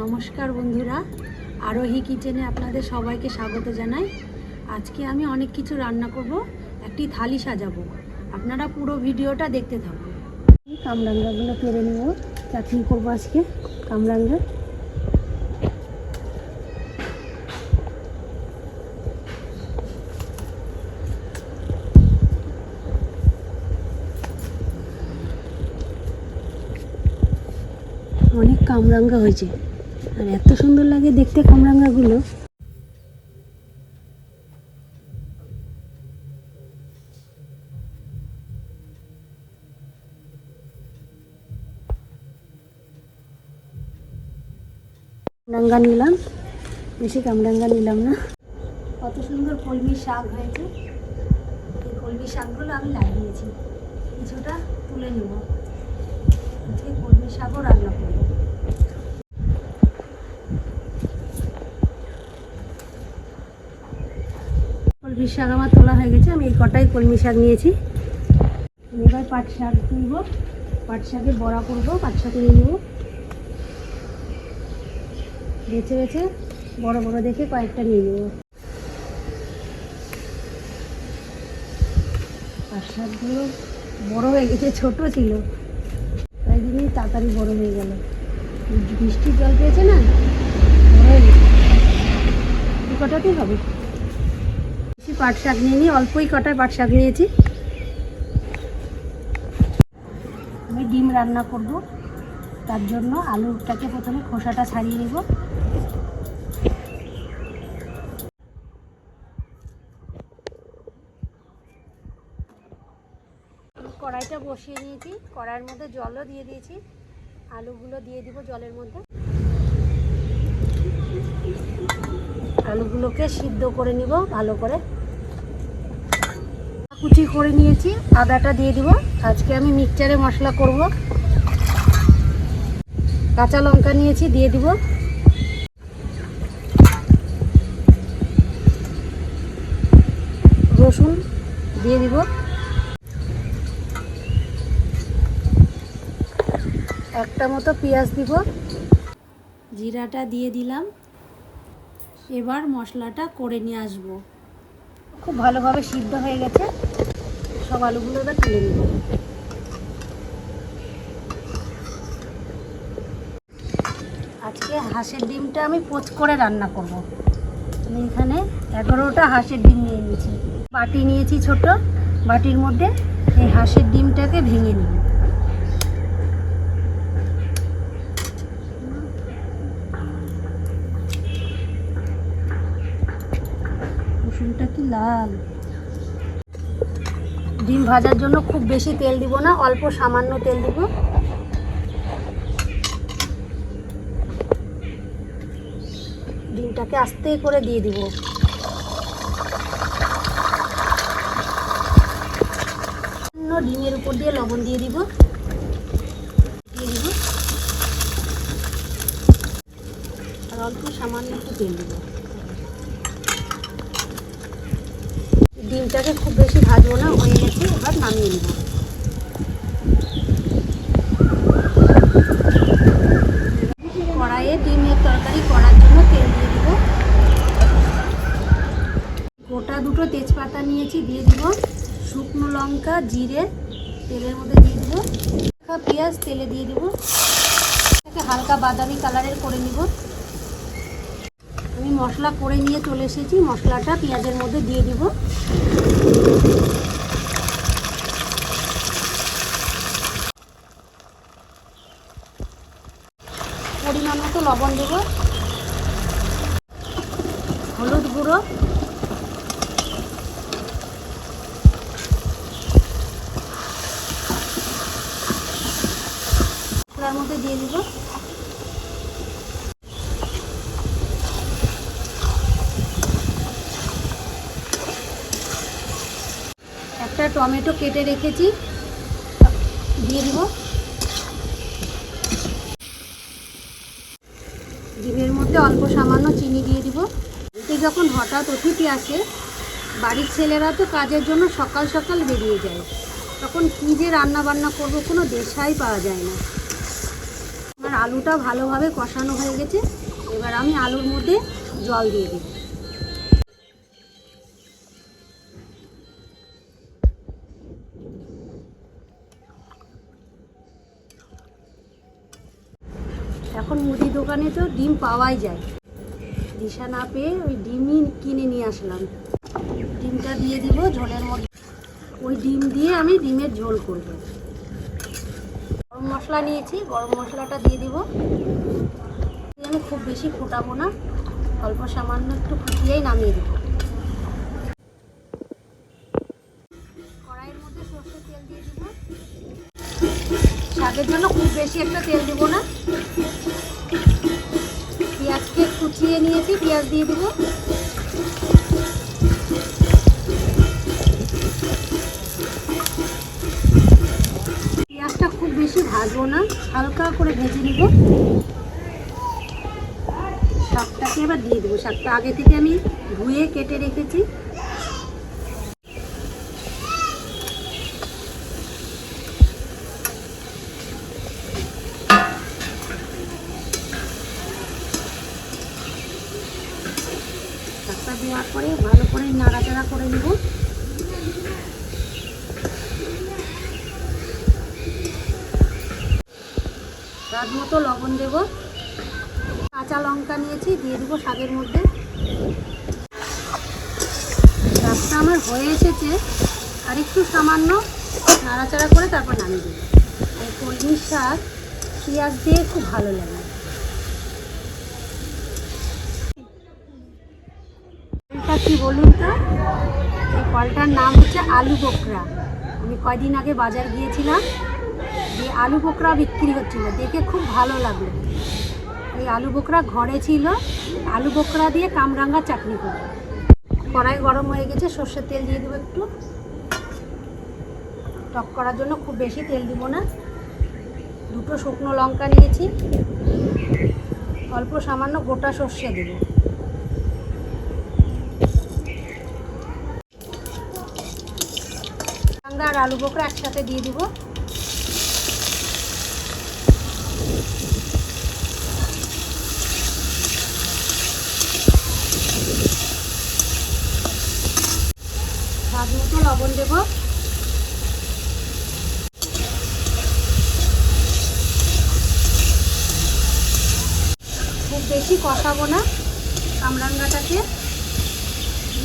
নমস্কার বন্ধুরা। আরোহী কিচেনে আপনাদের সবাইকে স্বাগত জানাই। আজকে আমি অনেক কিছু রান্না করব, একটি থালি সাজাবো। আপনারা পুরো ভিডিওটা দেখতে থাকুন। কামরাঙ্গাগুলো পেরে নেব। চাটনি করব আজকে কামরাঙ্গা। অনেক কামরাঙ্গা হয়েছে। আর এত সুন্দর লাগে দেখতে কামরাঙ্গাগুলো কামরাঙ্গা নিলাম। বেশি কামরাঙ্গা নিলাম না। কত সুন্দর কলমি শাক হয়েছে। এই কলমি শাকগুলো আমি লাগিয়েছি। কিছুটা তুলে নেব। আজকে কলমি শাকও রান্না করব কলমি শাক আমার তোলা হয়ে গেছে, আমি এই কটাই কলমি শাক নিয়েছি। এবার পাট শাক তুলব, পাট শাকের বড়া করব, পাট শাক নিয়ে নেব। বেছে বেছে বড় বড় দেখে কয়েকটা নিয়ে নেব। পাট শাকগুলো বড় হয়ে গেছে, ছোট ছিল। জন্যই তাড়াতাড়ি বড় হয়ে গেল। বৃষ্টির জল পেয়েছে না? বড় হয়ে গেছে। কটাতেই হবে? পাট শাক নিয়ে নিই, অল্পই কটায় পাট শাক নিয়েছি। আমি ডিম রান্না করব, তার জন্য আলুটাকে প্রথমে খোসাটা ছাড়িয়ে নেব। কড়াইটা বসিয়ে নিয়েছি কড়াইয়ের মধ্যে জলও দিয়ে দিয়েছি। আলুগুলো দিয়ে দিব জলের মধ্যে। আলুগুলোকে সিদ্ধ করে নিব ভালো করে। কুচি করে নিয়েছি, আদাটা দিয়ে দিব। আজকে আমি মিক্সচারে মশলা করব। কাঁচা লঙ্কা নিয়েছি, দিয়ে দিব। রসুন দিয়ে দিব। একটা মতো পেঁয়াজ দিব। জিরাটা দিয়ে দিলাম। এবার মশলাটা করে নিয়ে আসব। খুব ভালোভাবে সিদ্ধ হয়ে গেছে। সব আলুগুলো এবার তুলে নেব। আজকে হাঁসের ডিমটা আমি পোচ করে রান্না করব। আমি এখানে এগারোটা হাঁসের ডিম নিয়ে নিয়েছি। বাটি নিয়েছি ছোট, বাটির মধ্যে এই হাঁসের ডিমটাকে ভেঙে নিই কি লাল। ডিম ভাজার জন্য খুব বেশি তেল দিব না, অল্প সামান্য তেল দিব। ডিমটাকে আস্তে করে দিয়ে দিব। ডিমের উপর দিয়ে লবণ দিয়ে দিব। দিয়ে দিব। আর অল্প সামান্য একটু তেল দিব। ডিমটাকে খুব বেশি ভাজবো না, হয়ে গেছে, এবার নামিয়ে নেব। কড়াইয়ে ডিমের তরকারি করার জন্য তেল দিয়ে দিব। গোটা দুটো তেজপাতা নিয়েছি, দিয়ে দিব শুকনো লঙ্কা, জিরে, তেলের মধ্যে দিয়ে দিব। পেঁয়াজ, তেলে দিয়ে দিব। হালকা বাদামি কালারের করে নিব। আমি মশলা করে নিয়ে চলে এসেছি। মশলাটা পেঁয়াজের মধ্যে দিয়ে দিব। পরিমাণ মতো লবণ দেব। হলুদ গুঁড়ো। মধ্যে দিয়ে দিব। একটা টমেটো কেটে রেখেছি। দিয়ে দিব। ডিমের মধ্যে অল্প সামান্য চিনি দিয়ে দিব। এতে যখন হঠাৎ অতিথি আসে, বাড়ির ছেলেরা তো কাজের জন্য সকাল সকাল বেরিয়ে যায়। তখন কী যে রান্না বান্না করব কোনো দেশাই পাওয়া যায় না। আমার আলুটা ভালোভাবে কষানো হয়ে গেছে। এবার আমি আলুর মধ্যে জল দিয়ে দিই এখন মুদি দোকানে তো ডিম পাওয়াই যায়। দিশা না পেয়ে ওই ডিমই কিনে নিয়ে আসলাম। ডিমটা দিয়ে দিব ঝোলের মধ্যে। ওই ডিম দিয়ে আমি ডিমের ঝোল করব। গরম মশলা নিয়েছি, গরম মশলাটা দিয়ে দিব। আমি খুব বেশি ফোটাবো না, অল্প সামান্য একটু ফুটিয়েই নামিয়ে দেবো। কড়াইয়ের মধ্যে সর্ষে তেল দিয়ে দিব। শাকের জন্য খুব বেশি একটা তেল দিব না। কুচিয়ে নিয়েছি, পেঁয়াজ দিয়ে দিব। পেঁয়াজটা খুব বেশি ভাজবো না, হালকা করে ভেজে নিব। শাকটাকে এবার দিয়ে দেবো। শাকটা আগে থেকে আমি ধুয়ে কেটে রেখেছি শাকটা দেওয়ার পরে ভালো করে নাড়াচাড়া করে নেব। স্বাদ মতো লবণ দেব। কাঁচা লঙ্কা নিয়েছি, দিয়ে দেবো শাকের মধ্যে। শাকটা আমার হয়ে এসেছে। আর একটু সামান্য নাড়াচাড়া করে তারপর নামিয়ে দেবো। আর কলমির শাক পেঁয়াজ দিয়ে খুব ভালো লাগে। কি বলুন তো? এই ফলটার নাম হচ্ছে আলু বোকরা। আমি কয়দিন আগে বাজার গিয়েছিলাম, যে আলু বোকরা বিক্রি হচ্ছিল। দেখে খুব ভালো লাগল। এই আলু বোকরা ঘরে ছিল, আলু বোকরা দিয়ে কামরাঙ্গা চাটনি করব। কড়াই গরম হয়ে গেছে, সর্ষের তেল দিয়ে দেবো একটু। টক করার জন্য খুব বেশি তেল দিব না। দুটো শুকনো লঙ্কা নিয়েছি। অল্প সামান্য গোটা সর্ষে দেবো। কামরাঙ্গা আর আলু বোকরা একসাথে দিয়ে দিব। স্বাদ মতো লবণ দেবো। খুব বেশি কষাবো না। কামরাঙ্গাটাকে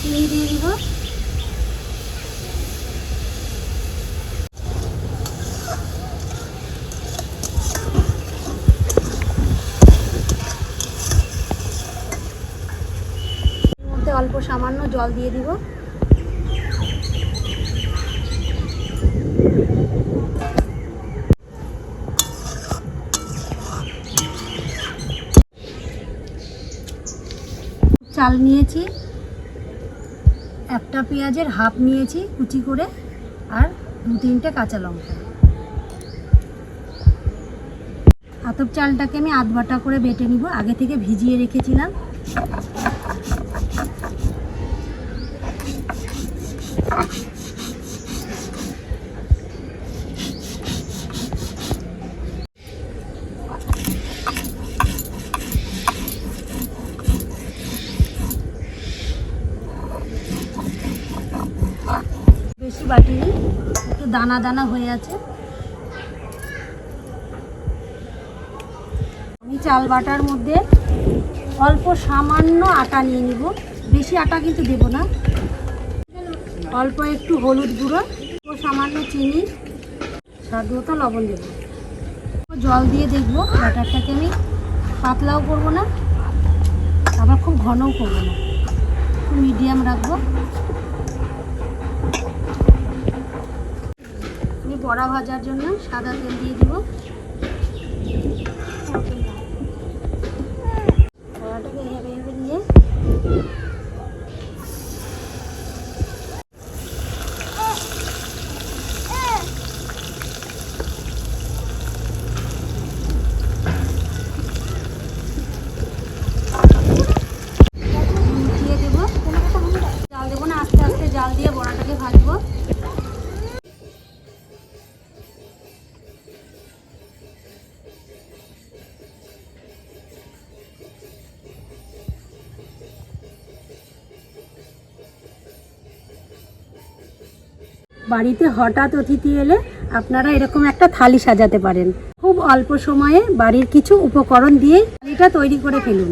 চিনি দিয়ে দিব এর মধ্যে অল্প সামান্য জল দিয়ে দিব। চাল নিয়েছি, একটা পেঁয়াজের হাফ নিয়েছি কুচি করে, আর দু তিনটে কাঁচা লঙ্কা। আতপ চালটাকে আমি আধ বাটা করে বেটে নিব, আগে থেকে ভিজিয়ে রেখেছিলাম। বেশি বাটিনি একটু দানা দানা হয়ে আছে। আমি চাল বাটার মধ্যে অল্প সামান্য আটা নিয়ে নিব। বেশি আটা কিন্তু দেব না। অল্প একটু হলুদ গুঁড়ো ও সামান্য চিনি। স্বাদ মতো লবণ দেবো। জল দিয়ে দেখব বাটারটাকে আমি পাতলাও করব না, আবার খুব ঘনও করব না। মিডিয়াম রাখব। আমি বড়া ভাজার জন্য সাদা তেল দিয়ে দিব। বাড়িতে হঠাৎ অতিথি এলে আপনারা এরকম একটা থালি সাজাতে পারেন। খুব অল্প সময়ে বাড়ির কিছু উপকরণ দিয়ে থালিটা তৈরি করে ফেলুন।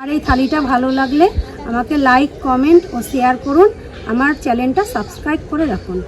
আর এই থালিটা ভালো লাগলে আমাকে লাইক কমেন্ট ও শেয়ার করুন। আমার চ্যানেলটা সাবস্ক্রাইব করে রাখুন।